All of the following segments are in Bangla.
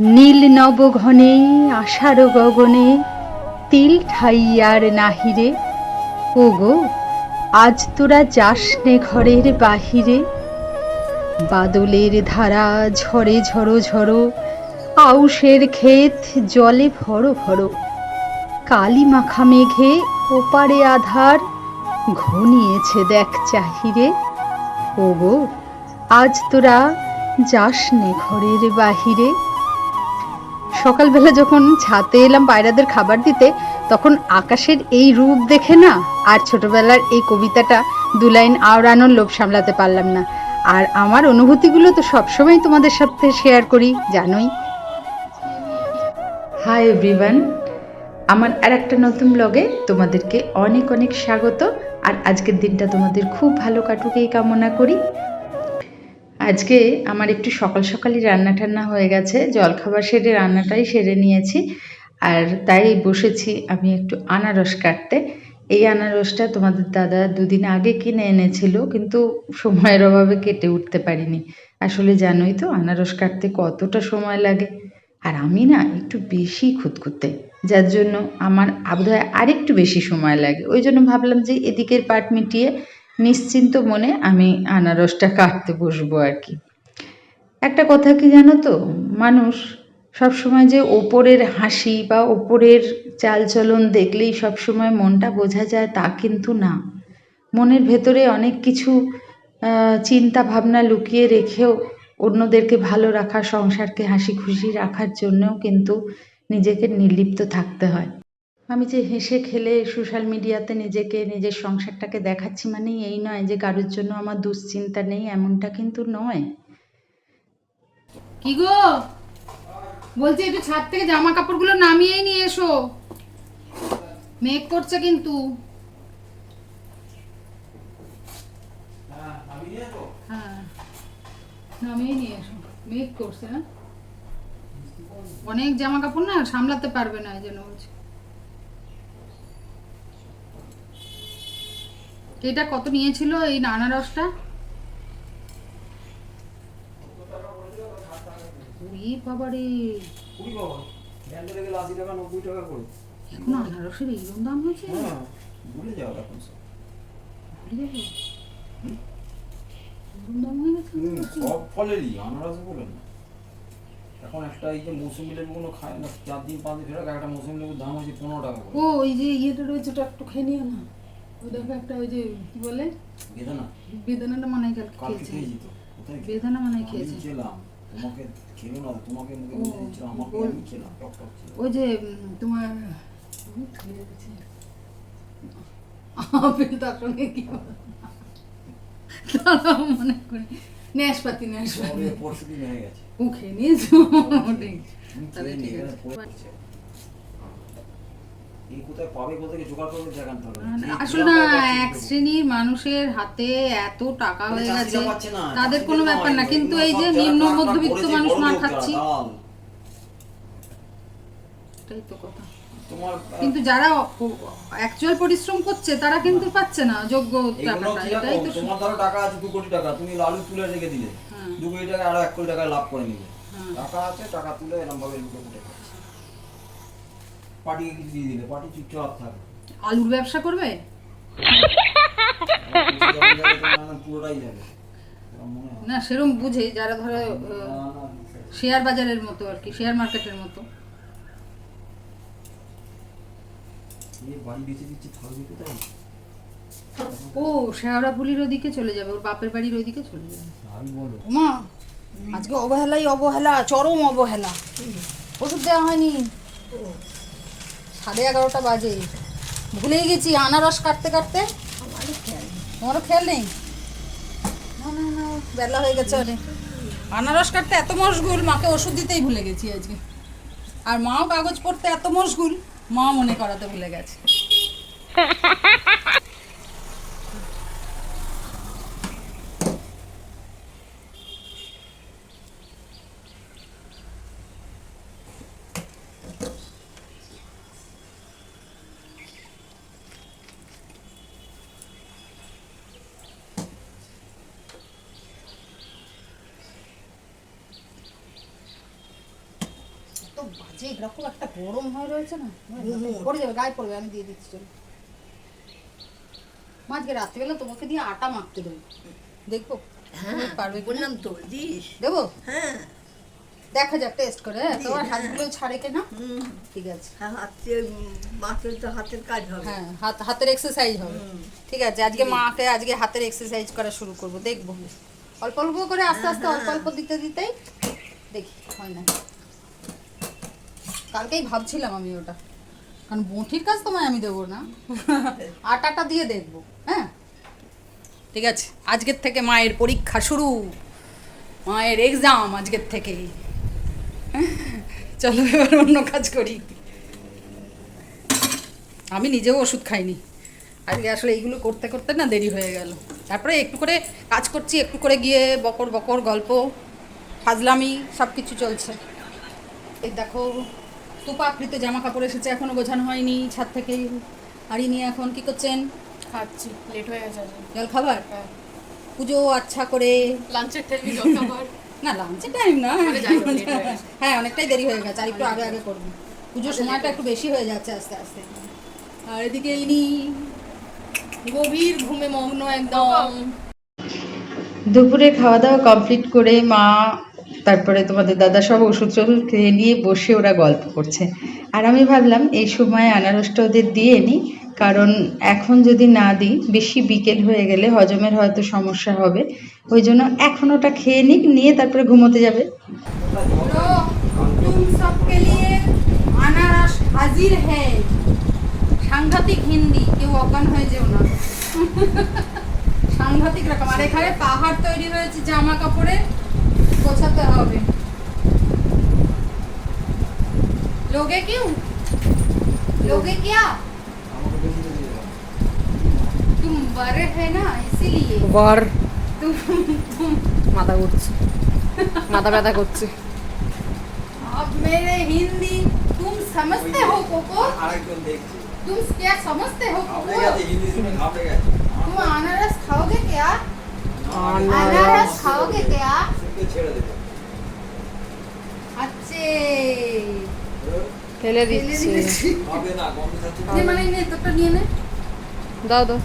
নীল নবঘনে, আষাঢ় গগনে, তিল ঠাইয়ার নাহিরে, ওগো, আজ তোরা যাস নে ঘরের বাহিরে। বাদলের ধারা ঝরে ঝরো ঝরো, আউশের ক্ষেত জলে ভরো ভরো। কালি মাখা মেঘে ওপারে আধার ঘনিয়েছে দেখ চাহিরে। ওগো, আজ তোরা যাস নে ঘরের বাহিরে। সকালবেলা যখন ছাতে এলাম পায়রাদের খাবার দিতে, তখন আকাশের এই রূপ দেখে না আর ছোটবেলার এই কবিতাটা দু লাইন আওড়ানোর লোভ সামলাতে পারলাম না। আর আমার অনুভূতিগুলো তো সবসময় তোমাদের সাথে শেয়ার করি, জানোই। হাই এভরিওয়ান আমার আর একটা নতুন ব্লগে তোমাদেরকে অনেক অনেক স্বাগত। আর আজকের দিনটা তোমাদের খুব ভালো কাটুক এই কামনা করি। আজকে আমার একটু সকাল সকালই রান্না টান্না হয়ে গেছে। জলখাবার সেরে রান্নাটাই সেরে নিয়েছি। আর তাই বসেছি আমি একটু আনারস কাটতে। এই আনারসটা তোমাদের দাদা দুদিন আগে কিনে এনেছিল, কিন্তু সময়ের অভাবে কেটে উঠতে পারিনি। আসলে জানোই তো আনারস কাটতে কতটা সময় লাগে। আর আমি না একটু বেশি খুঁতখুঁতে, যার জন্য আমার বোধহয় আরেকটু বেশি সময় লাগে। ওই জন্য ভাবলাম যে এদিকের পাট মিটিয়ে নিশ্চিন্ত মনে আমি আনারসটা কাটতে বসবো আর কি। একটা কথা কি জানো তো? মানুষ সবসময় যে ওপরের হাসি বা ওপরের চালচলন দেখলেই সবসময় মনটা বোঝা যায় তা কিন্তু না। মনের ভেতরে অনেক কিছু চিন্তা ভাবনা লুকিয়ে রেখেও অন্যদেরকে ভালো রাখা, সংসারকে হাসি খুশি রাখার জন্যও কিন্তু নিজেকে নির্লিপ্ত থাকতে হয়। আমি যে হেসে খেলে সোশ্যাল মিডিয়াতে নিজেকে, নিজের সংসারটাকে দেখাচ্ছি মানে এই নয় যে কারোর জন্য আমার দুশ্চিন্তা নেই, এমনটা কিন্তু নয়। কি গো? বলছি একটু ছাদ থেকে জামা কাপড়গুলো নামিয়েই নিয়ে এসো। মেঘ করছে কিন্তু। হ্যাঁ নামিয়ে নিয়ে এসো। মেঘ করছে না অনেক জামা কাপড় না সামলাতে পারবে না এই জন্য বলছি এটা কত নিয়েছিল এই বাবারে কুড়ি বাবা এখন আনারসের এইরকম দাম হয়েছে? হ্যাঁ ভুলে যাও এখন সব ভুলে ফলেরই আনারস বলে না। এখন একটা এই যে মৌসুমি লেবুগুলো খায় না চার দিন পাঁচ দিন ফেরা একটা মৌসুমি লেবুর দাম হচ্ছে পনেরো টাকা ও ওই যে ইয়েটা রয়েছে ওটা একটু খেয়ে নিও না। ওই দেখো একটা ওই যে কি বলে? বেদনা। বেদানাটা মনে হয় কালকে খেয়েছে। বেদানা মনে হয় খেয়েছে। খেলাম তোমাকে খেলো না তোমাকে মুখে ও, আমাকে ওই- আমি খেলাম যে তোমার। আপেল তার সঙ্গে কি বলে? মনে করি। নাশপাতি নাশপাতি তবে পরশু দিন হয়ে গেছে। ও খেয়ে নিয়েছো। আসলে না এক শ্রেণির মানুষের হাতে এত টাকা মানে হয়ে গেছে তাদের কোনো ব্যাপার না। কিন্তু এই যে নিম্ন মধ্যবিত্ত মানুষ না খাচ্ছি। কিন্তু যারা অ্যাকচুয়াল পরিশ্রম করছে তারা কিন্তু পাচ্ছে না যোগ্য টাকাটা এটাই তো তোমার ধরো টাকা আছে দু কোটি টাকা তুমি লালু তুলে রেখে দিলে। হ্যাঁ। দু কোটি টাকা আরও এক কোটি টাকা লাভ করে নিলে। হ্যাঁ। টাকা আছে টাকা তুলে এরকম ভাবে পার্টিকে কিছু দিয়ে দিলে পার্টি চুপচাপ থাকে। আলুর ব্যবসা করবে? পুরোটাই যাবে। না সেরকম বুঝে যারা ধরো শেয়ার বাজারের মতো আর কি শেয়ার মার্কেটের মতো। ও শেওড়াফুলির ওদিকে চলে যাবে ওর বাপের বাড়ির ওইদিকে চলে যাবে। মা আজকে অবহেলাই অবহেলা চরম অবহেলা। ওষুধ দেওয়া হয়নি। সাড়ে এগারোটা বাজে। ভুলেই গেছি, আনারস কাটতে কাটতে। আমারও খেয়াল নেই। বেলা হয়ে গেছে অনেক। আনারস কাটতে এত মশগুল, মাকে ওষুধ দিতেই ভুলে গেছি আজকে। আর মাও কাগজ পড়তে এত মশগুল, মা মনে করাতে ভুলে গেছে। একটা গরম হয়ে রয়েছে না? পড়ে যাবে গায়ে পড়বে আমি দিয়ে দিচ্ছি চলো। মা আজকে রাত্রিবেলা তোমাকে দিয়ে আটা মাখতে দেবো। দেখব তুমি পারবে বললাম তো দিস। দেবো? হ্যাঁ। দেখা যাক টেস্ট করে হ্যাঁ? তোমার হাতগুলো ছাড়ে কিনা? ঠিক আছে। হ্যাঁ, হাতে তো হাতের কাজ হবে। হ্যাঁ হাত হাতের এক্সারসাইজ হবে। ঠিক আছে আজকে মাকে আজকে হাতের এক্সারসাইজ করা শুরু করব দেখব। অল্প অল্প করে আস্তে আস্তে অল্প অল্প দিতে দিতেই দেখি হয় না। কালকেই ভাবছিলাম আমি ওটা। কারণ বঁঠির কাজ তোমায় আমি দেবো না। আটাটা দিয়ে দেখব হ্যাঁ? ঠিক আছে, আজকের থেকে মায়ের পরীক্ষা শুরু। মায়ের এক্সাম আজকের থেকে। চলো এবার অন্য কাজ করি। আমি নিজেও ওষুধ খাইনি। আজকে আসলে এইগুলো করতে করতে না দেরি হয়ে গেল। তারপরে একটু করে কাজ করছি, একটু করে গিয়ে বকর বকর গল্প, ফাজলামি সব কিছু চলছে। এই দেখো তুপাকৃত জামা কাপড় এসেছে এখনও গোছানো হয়নি ছাদ থেকে হাড়ি নিয়ে এখন কি করছেন? খাচ্ছি লেট হয়ে গেছে জল খাবার পুজো আচ্ছা করে। লাঞ্চের টাইমে জল খাবার না লাঞ্চের টাইম না। হয়ে। হ্যাঁ অনেকটাই দেরি হয়ে গেছে আর একটু আগে আগে করব। পুজোর সময়টা একটু বেশি হয়ে যাচ্ছে আস্তে আস্তে। আর এদিকে ইনি গভীর ঘুমে মগ্ন একদম। দুপুরে খাওয়া দাওয়া কমপ্লিট করে মা তারপরে তোমাদের দাদা সব ওষুধ খেয়ে নিয়ে বসে ওরা গল্প করছে। আর আমি ভাবলাম, এই সময় আনারসটা ওদের দিয়ে নিই কারণ এখন যদি না দিই, বেশি বিকেল হয়ে গেলে হজমের হয়তো সমস্যা হবে। ওই জন্য এখন ওটা খেয়ে নিক, নিয়ে তারপরে ঘুমোতে যাবে। আনারস হাজির হ্যাঁ সাংঘাতিক হিন্দি, কেউ অজ্ঞান হয়ে যেও না। সাংঘাতিক রকম। আর এখানে পাহাড় তৈরি হয়েছে জামা কাপড়ের গোছাতে হবে লোগে কিউ लोगे क्या तुम बड़े है ना इसीलिए বর तुम तुम মাথা ঘুরছে মাথা ব্যথা করছে अब मेरे हिंदी तुम समझते हो कोको আরেকজন দেখছি तुम क्या समझते हो ঘাবড়ে कोको ছেড়ে আচ্ছা। ফেলে দিচ্ছি। হবে না থাকছে। না মানে নে তোটা নিয়ে নে। দাও দাও।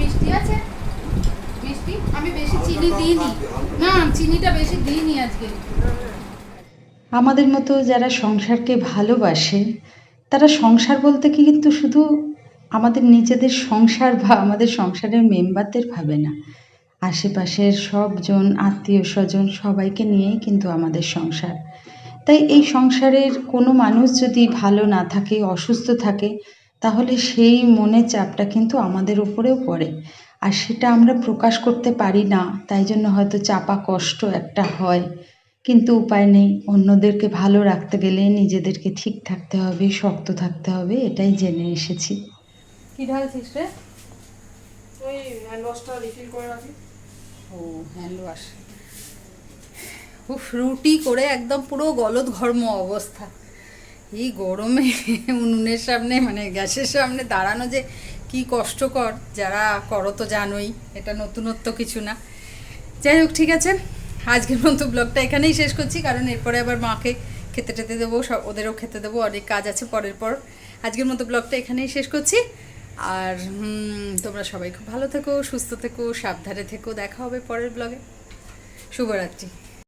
মিষ্টি আছে? মিষ্টি? আমি বেশি চিনি দিইনি। না চিনিটা বেশি দিইনি আজকে। আমাদের মতো যারা সংসারকে ভালোবাসে তারা সংসার বলতে কি কিন্তু শুধু আমাদের নিজেদের সংসার বা আমাদের সংসারের মেম্বারদের ভাবে না। আশেপাশের সবজন, আত্মীয় স্বজন সবাইকে নিয়েই কিন্তু আমাদের সংসার। তাই এই সংসারের কোনো মানুষ যদি ভালো না থাকে, অসুস্থ থাকে, তাহলে সেই মনের চাপটা কিন্তু আমাদের উপরেও পড়ে। আর সেটা আমরা প্রকাশ করতে পারি না, তাই জন্য হয়তো চাপা কষ্ট একটা হয়। কিন্তু উপায় নেই, অন্যদেরকে ভালো রাখতে গেলে নিজেদেরকে ঠিক থাকতে হবে, শক্ত থাকতে হবে, এটাই জেনে এসেছি। কি ঢালছিস রে ওই হ্যান্ড ওয়াশটা রিফিল করে রাখি। ও হ্যান্ড ওয়াশ উফ রুটি করে একদম পুরো গলদ ঘর্ম অবস্থা। এই গরমে উনুনের সামনে মানে গ্যাসের সামনে দাঁড়ানো যে কি কষ্টকর যারা করো তো জানোই এটা নতুনত্ব কিছু না। যাই হোক ঠিক আছে। আজকের মতো ব্লগটা এখানেই শেষ করছি কারণ এরপরে আবার মাকে খেতে টেতে দেবো সব ওদেরও খেতে দেবো অনেক কাজ আছে পরের পর। আজকের মতো ব্লগটা এখানেই শেষ করছি। আর তোমরা সবাই খুব ভালো থেকো, সুস্থ থেকো, সাবধানে থেকো। দেখা হবে পরের ব্লগে শুভরাত্রি।